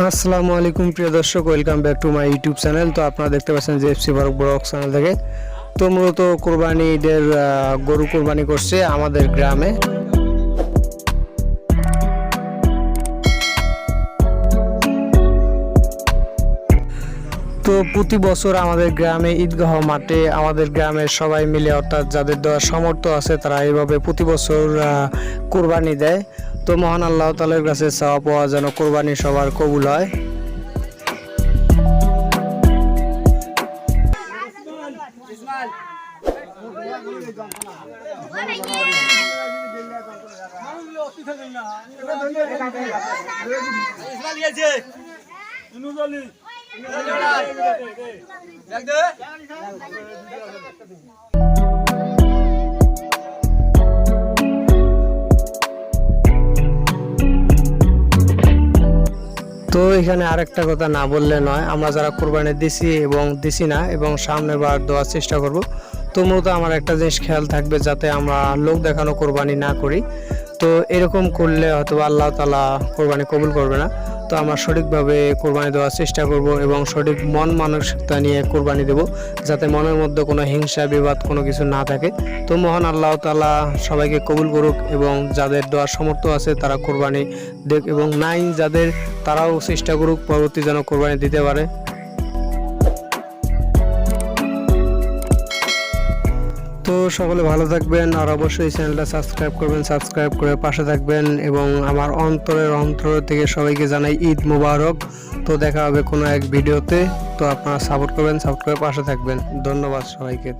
আসসালামু আলাইকুম, প্রিয় দর্শক welcome back to my YouTube channel তো আপনারা দেখতে পাচ্ছেন যে এফসি ভারত ব্লগ চ্যানেল থেকে। তো মূলত কোরবানি ঈদের গরু কোরবানি করছে আমাদের গ্রামে। তো প্রতি বছর আমাদের গ্রামে ঈদগাহ মাঠে আমাদের গ্রামের সবাই মিলে, অর্থাৎ যাদের দেওয়ার সামর্থ্য আছে, তারা এইভাবে প্রতি বছর কোরবানি দেয়। তো মহান আল্লাহ তালের কাছে চাওয়া পাওয়া যেন কোরবানি সবার কবুল হয় তো এখানে আরেকটা কথা না বললে নয়, আমরা যারা কোরবানি দিছি এবং দিছি না এবং সামনে বার দেওয়ার চেষ্টা করব। তো মূলত আমার একটা জিনিস খেয়াল থাকবে যাতে আমরা লোক দেখানো কোরবানি না করি। তো এরকম করলে হয়তো আল্লাহ তালা কোরবানি কবুল করবে না। তো আমরা সঠিকভাবে কোরবানি দেওয়ার চেষ্টা করব এবং সঠিক মন মানসিকতা নিয়ে কোরবানি দেব, যাতে মনের মধ্যে কোনো হিংসা, বিবাদ কোনো কিছু না থাকে। তো মহান আল্লাহ তালা সবাইকে কবুল করুক এবং যাদের দেওয়ার সমর্থ আছে তারা কোরবানি দেখ এবং নাই যাদের তারাও চেষ্টা করুক পরবর্তী যেন কোরবানি দিতে পারে। তো সকলে ভালো থাকবেন, আর অবশ্যই চ্যানেলটা সাবস্ক্রাইব করবেন, সাবস্ক্রাইব করে পাশে থাকবেন এবং আমার অন্তরের অন্তর থেকে সবাইকে জানাই ঈদ মুবারক। তো দেখা হবে কোনো এক ভিডিওতে। তো আপনারা সাপোর্ট করবেন সাপোর্ট করে পাশে থাকবেন। ধন্যবাদ সবাইকে।